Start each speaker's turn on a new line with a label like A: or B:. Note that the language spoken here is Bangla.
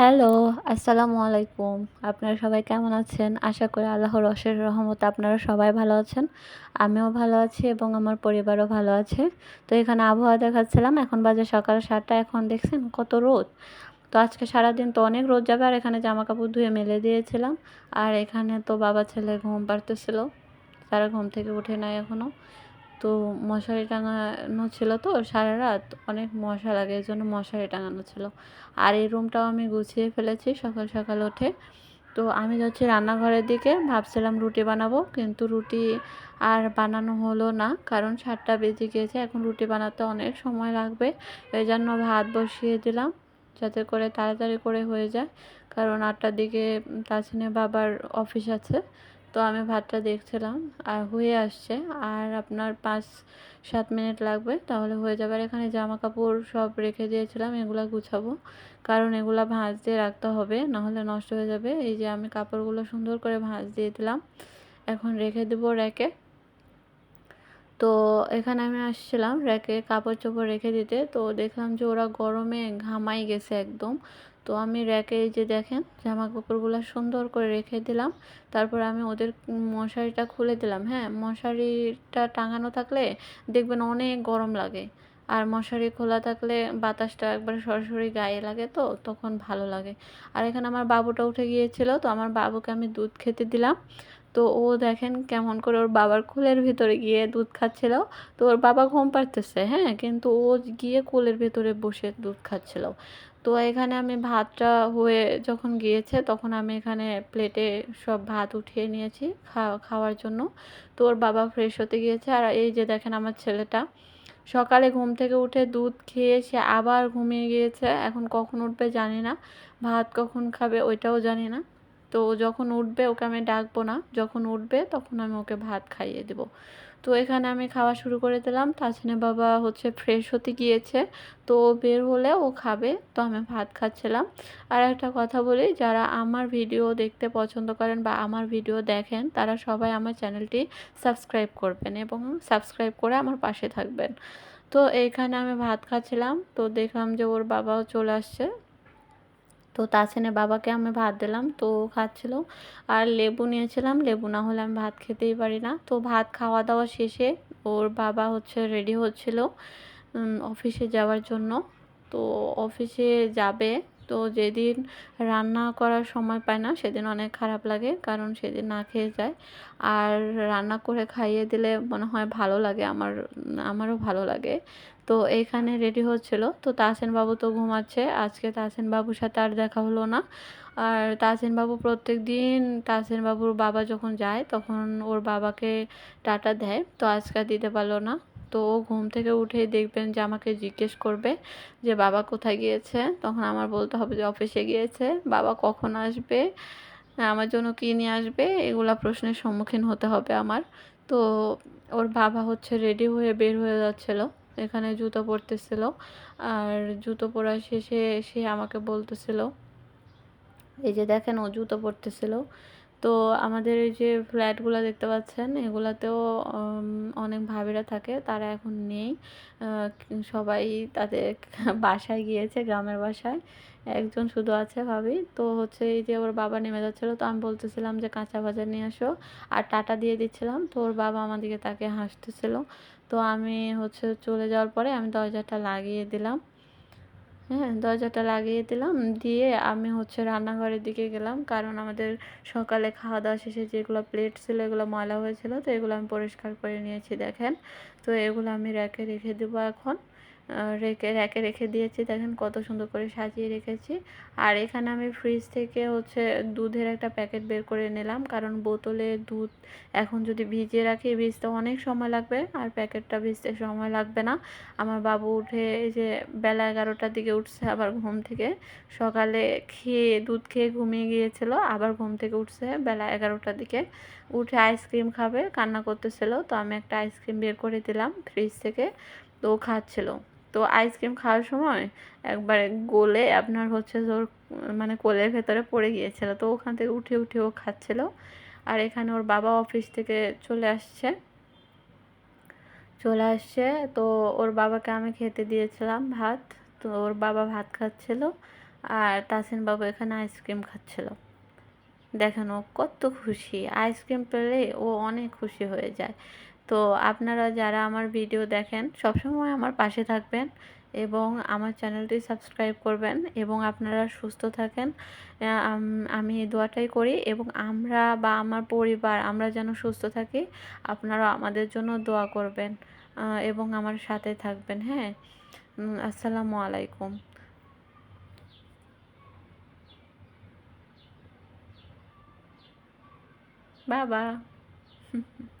A: হ্যালো আসসালামু আলাইকুম আপনারা সবাই কেমন আছেন? আশা করি আল্লাহর অশেষ রহমত আপনারা সবাই ভালো আছেন। আমিও ভালো আছি এবং আমার পরিবারও ভালো আছে। তো এখানে আবহাওয়া দেখাচ্ছিলাম। এখন বাজে সকাল সাতটা। এখন দেখছেন কত রোদ। তো আজকে সারাদিন তো অনেক রোদ যাবে। আর এখানে জামা কাপড় ধুয়ে মেলে দিয়েছিলাম। আর এখানে তো বাবা ছেলে ঘুম পাড়তেছিল। তারা ঘুম থেকে উঠে নাই এখনও তো মশারি টাঙানো ছিল তো সারা রাত, অনেক মশা লাগে, এই জন্য মশারি টাঙানো ছিল। আর এই রুমটাও আমি গুছিয়ে ফেলেছি সকাল সকাল উঠে। তো আমি যাচ্ছি রান্নাঘরের দিকে, ভাবছিলাম রুটি বানাবো, কিন্তু রুটি আর বানানো হলো না, কারণ সাতটা বেজে গিয়েছে। এখন রুটি বানাতে অনেক সময় লাগবে, এই জন্য ভাত বসিয়ে দিলাম, যাতে করে তাড়াতাড়ি করে হয়ে যায়। কারণ আটটার দিকে তাছিনে বাবার অফিস আছে তো আমি ভাতটা দেখছিলাম আর হয়ে আসছে। আর আপনার পাঁচ সাত মিনিট লাগবে, তাহলে হয়ে যাবে। আর এখানে জামা কাপড় সব রেখে দিয়েছিলাম, এগুলো গুছাবো। কারণ এগুলো ভাঁজ দিয়ে রাখতে হবে, নাহলে নষ্ট হয়ে যাবে। এই যে আমি কাপড়গুলো সুন্দর করে ভাঁজ দিয়ে দিলাম, এখন রেখে দেবো র্যাকে। তো এখানে আমি আসছিলাম র্যাকে কাপড় চোপড় রেখে দিতে। তো দেখলাম যে ওরা গরমে ঘামাই গেছে একদম। তো আমি র্যাকে এই যে দেখেন জামা কাপড়গুলো সুন্দর করে রেখে দিলাম। তারপর আমি ওদের মশারিটা খুলে দিলাম। হ্যাঁ মশারিটা টাঙানো থাকলে দেখবেন অনেক গরম লাগে। আর মশারি খোলা থাকলে বাতাসটা একবারে সরাসরি গায়ে লাগে তো, তখন ভালো লাগে। আর এখানে আমার বাবুটা উঠে গিয়েছিল, তো আমার বাবুকে আমি দুধ খেতে দিলাম। তো ও দেখেন কেমন করে ওর বাবার কোলের ভিতরে গিয়ে দুধ খাচ্ছিল। তো ওর বাবা ঘুম পাড়তেছে হ্যাঁ কিন্তু ও গিয়ে কোলের ভেতরে বসে দুধ খাচ্ছিল। তো এখানে আমি ভাতটা হয়ে যখন গিয়েছে তখন আমি এখানে প্লেটে সব ভাত উঠিয়ে নিয়েছি খাওয়ার জন্য। তো ওর বাবা ফ্রেশ হতে গিয়েছে। আর এই যে দেখেন আমার ছেলেটা, সকালে ঘুম থেকে উঠে দুধ খেয়ে সে আবার ঘুমিয়ে গিয়েছে। এখন কখন উঠবে জানি না। ভাত কখন খাবে ওইটাও জানি না। তো যখন উঠবে ওকে আমি ডাকবো না। যখন উঠবে তখন আমি ওকে ভাত খাইয়ে দেবো। তো এখানে আমি খাওয়া শুরু করে দিলাম। তাছনে বাবা হচ্ছে ফ্রেশ হতে গিয়েছে, তো বের হলে ও খাবে। তো আমি ভাত খাচ্ছিলাম। আর একটা কথা বলি, যারা আমার ভিডিও দেখতে পছন্দ করেন বা আমার ভিডিও দেখেন, তারা সবাই আমার চ্যানেলটি সাবস্ক্রাইব করবেন এবং সাবস্ক্রাইব করে আমার পাশে থাকবেন। তো এইখানে আমি ভাত খাচ্ছিলাম। তো দেখলাম যে ওর বাবাও চলে আসছে। তো তাছেনে বাবাকে আমি ভাত দিলাম, তো খাচ্ছিল। আর লেবু নিয়েছিলাম, লেবু না হলে আমি ভাত খেতেই পারি না। তো ভাত খাওয়া দাওয়া শেষে ওর বাবা হচ্ছে রেডি হচ্ছিল অফিসে যাওয়ার জন্য। তো অফিসে যাবে তো যেদিন রান্না করার সময় পায় না, সেদিন অনেক খারাপ লাগে, কারণ সেদিন না খেয়ে যায়। আর রান্না করে খাইয়ে দিলে মনে হয় ভালো লাগে, আমার, আমারও ভালো লাগে। তো এইখানে রেডি হচ্ছিল। তো তাসেন বাবু তো ঘুমাচ্ছে, আজকে তাসেন বাবুর সাথে আর দেখা হলো না। আর তাসেন বাবু প্রত্যেক দিন তাসেন বাবুর বাবা যখন যায়, তখন ওর বাবাকে টাটা দেয়। তো আজকে দিতে পারল না। তো ও ঘুম থেকে উঠেই দেখবেন যে আমাকে জিজ্ঞেস করবে যে, বাবা কোথায় গিয়েছে? তখন আমার বলতে হবে যে, অফিসে গিয়েছে। বাবা কখন আসবে? আমার জন্য কী নিয়ে আসবে? এগুলা প্রশ্নের সম্মুখীন হতে হবে আমার। তো ওর বাবা হচ্ছে রেডি হয়ে বের হয়ে যাচ্ছিল। এখানে জুতো পরতেছিল। আর জুতো পরা শেষে সে আমাকে বলতেছিল, এই যে দেখেন ও জুতো পরতেছিল। তো আমাদের এই যে ফ্ল্যাটগুলো দেখতে পাচ্ছেন, এগুলাতেও অনেক ভাবিরা থাকে, তারা এখন নেই। সবাই তাদের বাসায় গিয়েছে, গ্রামের বাসায়। একজন শুধু আছে ভাবি। তো হচ্ছে এই যে ওর বাবা নেমে যাচ্ছিল, তো আমি বলতেছিলাম যে, কাঁচা বাজার নিয়ে আসো। আর টাটা দিয়ে দিচ্ছিলাম। তো ওর বাবা আমার দিকে তাকে হাসতেছিল। তো আমি হচ্ছে চলে যাওয়ার পরে আমি দরজাটা লাগিয়ে দিলাম। হ্যাঁ দরজাটা লাগিয়ে দিলাম। দিয়ে আমি হচ্ছে রান্নাঘরের দিকে গেলাম। কারণ আমাদের সকালে খাওয়া দাওয়া শেষে যেগুলো প্লেট ছিল, এগুলো ময়লা হয়েছিল, তো এগুলো আমি পরিষ্কার করে নিয়েছি, দেখেন। তো এগুলো আমি র্যাকে রেখে দেবো এখন। রেখে, র্যাকে রেখে দিয়েছি। দেখেন কত সুন্দর করে সাজিয়ে রেখেছি। আর এখানে আমি ফ্রিজ থেকে হচ্ছে দুধের একটা প্যাকেট বের করে নিলাম। কারণ বোতলে দুধ এখন যদি ভিজিয়ে রাখি ভিজতে অনেক সময় লাগবে। আর প্যাকেটটা ভিজতে সময় লাগবে না। আমার বাবু উঠে এই যে বেলা এগারোটার দিকে উঠছে আবার ঘুম থেকে। সকালে খেয়ে, দুধ খেয়ে ঘুমিয়ে গিয়েছিল, আবার ঘুম থেকে উঠছে বেলা এগারোটার দিকে। উঠে আইসক্রিম খাবে, কান্না করতেছিল। তো আমি একটা আইসক্রিম বের করে দিলাম ফ্রিজ থেকে। তো খাচ্ছিল। তো আইসক্রিম খাওয়ার সময় একবারে গোলে আপনার হচ্ছে ওর মানে কোলের ভেতরে পড়ে গিয়েছিল। তো ওখান থেকে উঠে উঠে ও খাচ্ছিল। আর এখানে ওর বাবা অফিস থেকে চলে আসছে। চলে আসছে। তো ওর বাবাকে আমি খেতে দিয়েছিলাম ভাত। তো ওর বাবা ভাত খাচ্ছিল আর তাসিন বাবু এখানে আইসক্রিম খাচ্ছিল। দেখেন ও কত খুশি। আইসক্রিম পেলে ও অনেক খুশি হয়ে যায়। তো আপনারা যারা আমার ভিডিও দেখেন, সবসময় আমার পাশে থাকবেন এবং আমার চ্যানেলটি সাবস্ক্রাইব করবেন এবং আপনারা সুস্থ থাকেন। আমি এই দোয়াটাই করি এবং আমরা বা আমার পরিবার, আমরা যেন সুস্থ থাকি, আপনারা আমাদের জন্য দোয়া করবেন এবং আমার সাথে থাকবেন হ্যাঁ? আসসালামু আলাইকুম। বাবা।